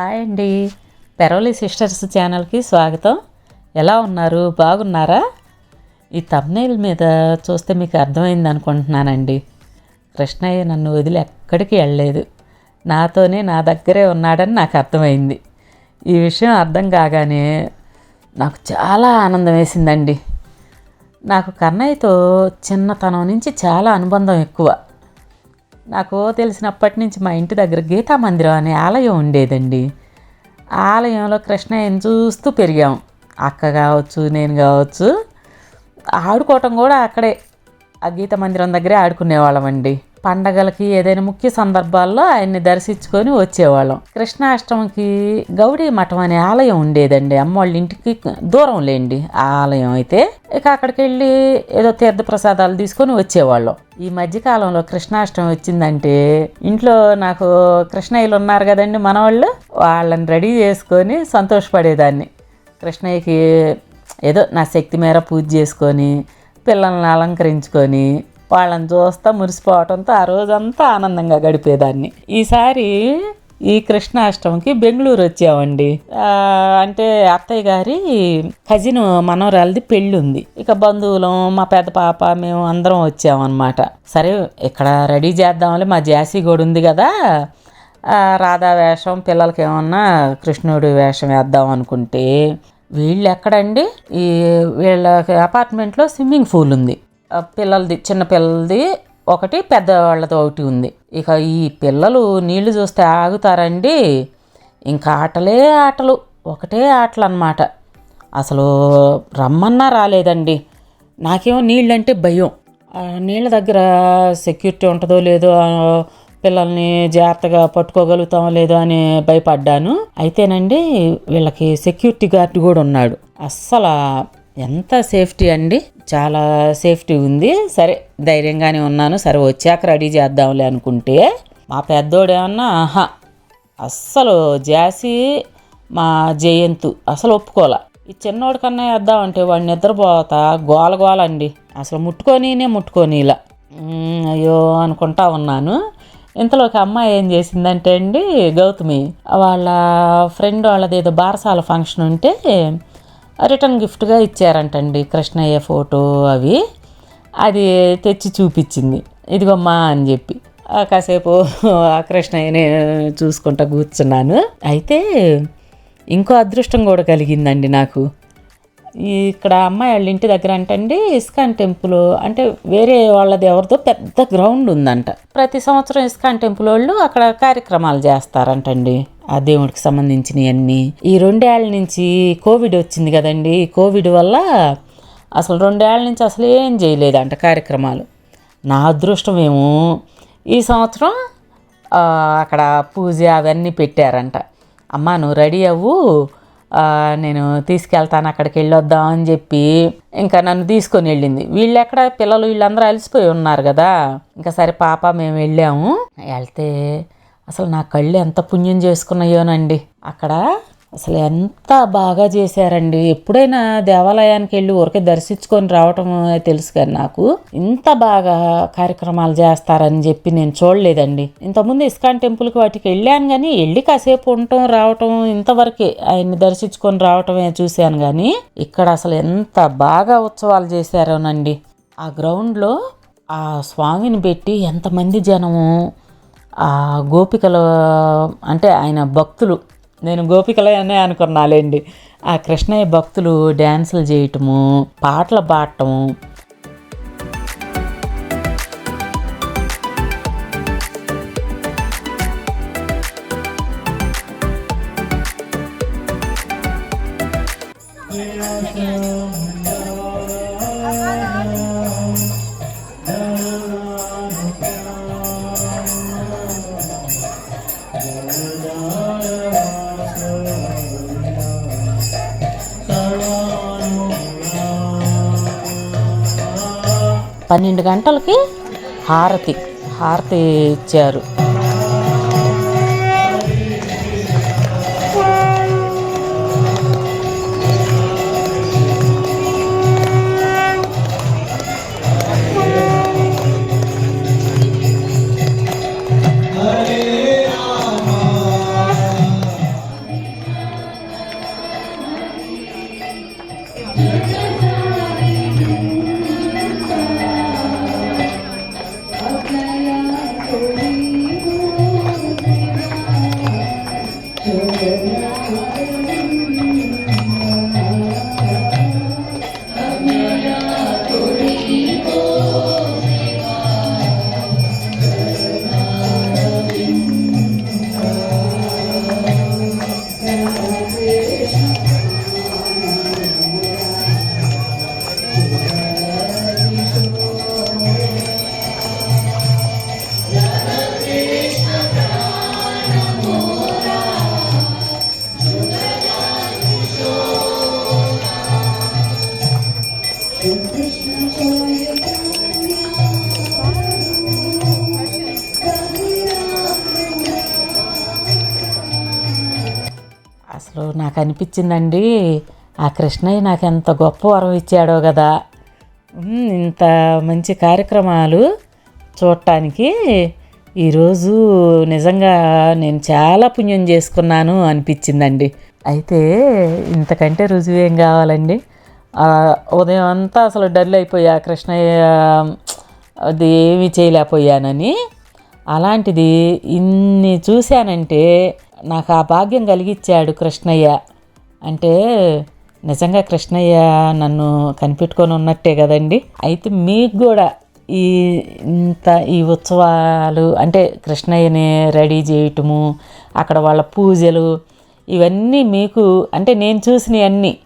Hi అండి. Peravali sisters ఛానల్కి స్వాగతం. ఎలా ఉన్నారు? బాగున్నారా? ఈ తమ్నైల్ మీద చూస్తే మీకు అర్థమైంది అనుకుంటున్నానండి. కృష్ణయ్య నన్ను వదిలి ఎక్కడికి వెళ్ళలేదు. నాతోనే నా దగ్గరే ఉన్నాడని నాకు అర్థమైంది. ఈ విషయం అర్థం కాగానే నాకు చాలా ఆనందం వేసిందండి. నాకు కన్నయ్యతో చిన్నతనం నుంచి చాలా అనుబంధం ఎక్కువ. నాకు తెలిసినప్పటి నుంచి మా ఇంటి దగ్గర గీతా మందిరం అనే ఆలయం ఉండేదండి. ఆలయంలో కృష్ణయ్యని చూస్తూ పెరిగాం. అక్క కావచ్చు నేను కావచ్చు. ఆడుకోవటం కూడా అక్కడే. ఆ గీత మందిరం దగ్గరే ఆడుకునేవాళ్ళమండి. పండగలకి ఏదైనా ముఖ్య సందర్భాల్లో ఆయన్ని దర్శించుకొని వచ్చేవాళ్ళం. కృష్ణాష్టమికి గౌడీ మఠం అనే ఆలయం ఉండేదండి. అమ్మవాళ్ళ ఇంటికి దూరం లేండి. ఆ ఆలయం అయితే ఇక అక్కడికి వెళ్ళి ఏదో తీర్థ ప్రసాదాలు తీసుకొని వచ్చేవాళ్ళం. ఈ మధ్యకాలంలో కృష్ణాష్టమి వచ్చిందంటే ఇంట్లో నాకు కృష్ణయ్యలు ఉన్నారు కదండి మనవాళ్ళు వాళ్ళని రెడీ చేసుకొని సంతోషపడేదాన్ని. కృష్ణయ్యకి ఏదో నా శక్తి మేర పూజ చేసుకొని పిల్లల్ని అలంకరించుకొని వాళ్ళని చూస్తా మురిసిపోవటంతో ఆ రోజంతా ఆనందంగా గడిపేదాన్ని. ఈసారి ఈ కృష్ణాష్టమికి బెంగళూరు వచ్చామండి. అంటే అత్తయ్య గారి కజిన్ మనవరాలది పెళ్ళి ఉంది ఇక బంధువులం మా పెద్ద పాప మేము అందరం వచ్చామన్నమాట. సరే ఇక్కడ రెడీ చేద్దాంలే మా జాసీ కూడా ఉంది కదా. రాధా వేషం పిల్లలకి ఏమన్నా కృష్ణుడి వేషం వేద్దాం అనుకుంటే వీళ్ళు ఎక్కడండి? ఈ వీళ్ళ అపార్ట్మెంట్లో స్విమ్మింగ్ పూల్ ఉంది. పిల్లలది చిన్న పిల్లలది ఒకటి పెద్దవాళ్ళది ఒకటి ఉంది. ఇక ఈ పిల్లలు నీళ్ళు చూస్తే ఆగుతారండి. ఇంకా ఆటలే ఆటలు ఒకటే ఆటలు అన్నమాట అసలు రమ్మన్నా రాలేదండి. నాకేమో నీళ్ళంటే భయం. నీళ్ళ దగ్గర సెక్యూరిటీ ఉంటుందో లేదో పిల్లల్ని జాగ్రత్తగా పట్టుకోగలుగుతామో లేదో అని భయపడ్డాను. అయితేనండి వీళ్ళకి సెక్యూరిటీ గార్డ్ కూడా ఉన్నాడు. అస్సలు ఎంత సేఫ్టీ అండి? చాలా సేఫ్టీ ఉంది. సరే ధైర్యంగానే ఉన్నాను. సరే వచ్చాక రెడీ చేద్దాంలే అనుకుంటే. మా పెద్దోడేమన్నా ఆహా అస్సలు జాసి మా జయంతు అసలు ఒప్పుకోలే. ఈ చిన్నోడి కన్నా వేద్దామంటే వాడు నిద్రపోతా గోల గోల అండి అసలు ముట్టుకొనినే ముట్టుకొని ఇలా అయ్యో అనుకుంటా ఉన్నాను. ఇంతలో ఒక అమ్మాయి ఏం చేసిందంటే అండి గౌతమి వాళ్ళ ఫ్రెండ్ వాళ్ళది ఏదో బారసాల ఫంక్షన్ ఉంటే రిటర్న్ గిఫ్ట్గా ఇచ్చారంటండి కృష్ణయ్య ఫోటో అవి. అది తెచ్చి చూపించింది. ఇదిగోమ్మా అని చెప్పి. కాసేపు ఆ కృష్ణయ్యని చూసుకుంటా కూర్చున్నాను. అయితే ఇంకో అదృష్టం కూడా కలిగిందండి నాకు. ఇక్కడ అమ్మాయి వాళ్ళ ఇంటి దగ్గర అంటండి ఇస్కాన్ టెంపుల్ అంటే వేరే వాళ్ళది ఎవరిదో పెద్ద గ్రౌండ్ ఉందంట. ప్రతి సంవత్సరం ఇస్కాన్ టెంపుల్ వాళ్ళు అక్కడ కార్యక్రమాలు చేస్తారంటండి. ఆ దేవుడికి సంబంధించినవన్నీ ఈ రెండేళ్ళ నుంచి కోవిడ్ వచ్చింది కదండి. కోవిడ్ వల్ల అసలు రెండేళ్ళ నుంచి అసలు ఏం చేయలేదంట కార్యక్రమాలు. నా అదృష్టం ఏమో ఈ సంవత్సరం అక్కడ పూజ అవన్నీ పెట్టారంట. అమ్మా నువ్వు రెడీ అవ్వు. నేను తీసుకెళ్తాను అక్కడికి వెళ్ళొద్దాం అని చెప్పి ఇంకా నన్ను తీసుకొని వెళ్ళింది. వీళ్ళు ఎక్కడ? పిల్లలు వీళ్ళందరూ అలసిపోయి ఉన్నారు కదా. ఇంకా సరే పాప మేము వెళ్ళాము. వెళ్తే అసలు నా కళ్ళు ఎంత పుణ్యం చేసుకున్నాయోనండి. అక్కడ అసలు ఎంత బాగా చేశారండి. ఎప్పుడైనా దేవాలయానికి వెళ్ళి ఊరికే దర్శించుకొని రావటం తెలుసు కానీ నాకు. ఇంత బాగా కార్యక్రమాలు చేస్తారని చెప్పి నేను చూడలేదండి. ఇంతకుముందు ఇస్కాన్ టెంపుల్కి వాటికి వెళ్ళాను కానీ వెళ్ళి కాసేపు ఉండటం రావటం ఇంతవరకే ఆయన్ని దర్శించుకొని రావటమే చూశాను కానీ ఇక్కడ అసలు ఎంత బాగా ఉత్సవాలు చేశారోనండి. ఆ గ్రౌండ్లో ఆ స్వామిని పెట్టి ఎంతమంది జనము ఆ గోపికలు అంటే ఆయన భక్తులు నేను గోపికలే అనే అనుకున్నాలేండి. ఆ కృష్ణయ్య భక్తులు డ్యాన్సులు చేయటము పాటలు పాడటము పన్నెండు గంటలకి హారతి హారతి ఇచ్చారు. అసలు నాకు అనిపించిందండి ఆ కృష్ణయ్య నాకు ఎంత గొప్ప వరం ఇచ్చాడో కదా. ఇంత మంచి కార్యక్రమాలు చూడటానికి ఈరోజు నిజంగా నేను చాలా పుణ్యం చేసుకున్నాను అనిపించిందండి. అయితే ఇంతకంటే రుజువు ఏం కావాలండి ఉదయం అంతా అసలు డల్ అయిపోయా కృష్ణయ్య అది ఏమీ చేయలేకపోయానని. అలాంటిది ఇన్ని చూశానంటే నాకు ఆ భాగ్యం కలిగించాడు కృష్ణయ్య. అంటే నిజంగా కృష్ణయ్య నన్ను కనిపెట్టుకొని ఉన్నట్టే కదండి. అయితే మీకు కూడా ఈ ఇంత ఈ ఉత్సవాలు అంటే కృష్ణయ్యని రెడీ చేయటము అక్కడ వాళ్ళ పూజలు ఇవన్నీ మీకు అంటే నేను చూసినవన్నీ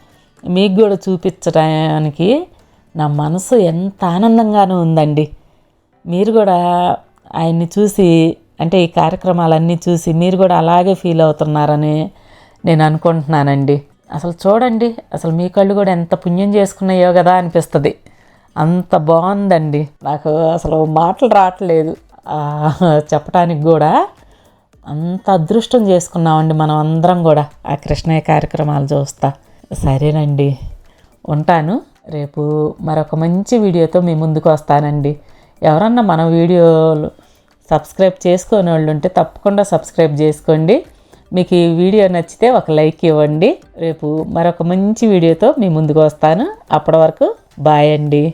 మీకు కూడా చూపించడానికి నా మనసు ఎంత ఆనందంగానూ ఉందండి. మీరు కూడా ఆయన్ని చూసి అంటే ఈ కార్యక్రమాలన్నీ చూసి మీరు కూడా అలాగే ఫీల్ అవుతున్నారని నేను అనుకుంటున్నానండి. అసలు చూడండి అసలు మీ కళ్ళు కూడా ఎంత పుణ్యం చేసుకున్నాయో కదా అనిపిస్తుంది. అంత బాగుందండి. నాకు అసలు మాటలు రావట్లేదు. చెప్పడానికి కూడా అంత అదృష్టం చేసుకున్నామండి మనం అందరం కూడా. ఆ కృష్ణయ్య కార్యక్రమాలు చూస్తా. సరేనండి ఉంటాను. రేపు మరొక మంచి వీడియోతో మీ ముందుకు వస్తానండి. ఎవరన్నా మన వీడియోలు సబ్స్క్రైబ్ చేసుకోని వాళ్ళు ఉంటే తప్పకుండా సబ్స్క్రైబ్ చేసుకోండి. మీకు ఈ వీడియో నచ్చితే ఒక లైక్ ఇవ్వండి. రేపు మరొక మంచి వీడియోతో మీ ముందుకు వస్తాను. అప్పటి వరకు బాయ్ అండి.